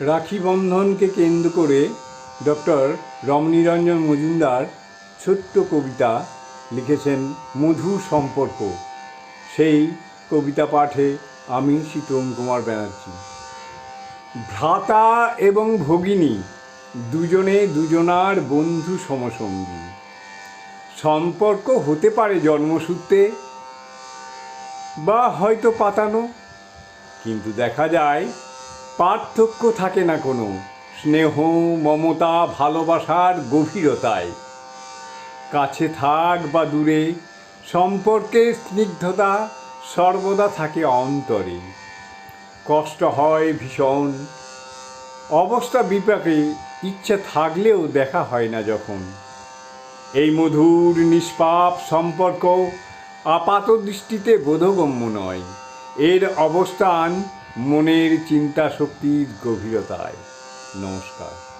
রাখি বন্ধনকে কেন্দ্র করে ডক্টর রমণীরঞ্জন মজুমদার ছোট্ট কবিতা লিখেছেন মধু সম্পর্ক। সেই কবিতা পাঠে আমি শীতম কুমার ব্যানার্জি। ভ্রাতা এবং ভগিনী দুজনে দুজনার বন্ধু সমসঙ্গী। সম্পর্ক হতে পারে জন্মসূত্রে বা হয়তো পাতানো, কিন্তু দেখা যায় পার্থক্য থাকে না কোনো। স্নেহ, মমতা, ভালোবাসার গভীরতায়। কাছে থাক বা দূরে সম্পর্কের স্নিগ্ধতা সর্বদা থাকে অন্তরে। কষ্ট হয় ভীষণ। অবস্থা বিপাকে ইচ্ছে থাকলেও দেখা হয় না যখন। এই মধুর, নিষ্পাপ সম্পর্ক আপাত দৃষ্টিতে বোধগম্য নয়। এর অবস্থান মনের চিন্তা শক্তির গভীরতায়। নমস্কার।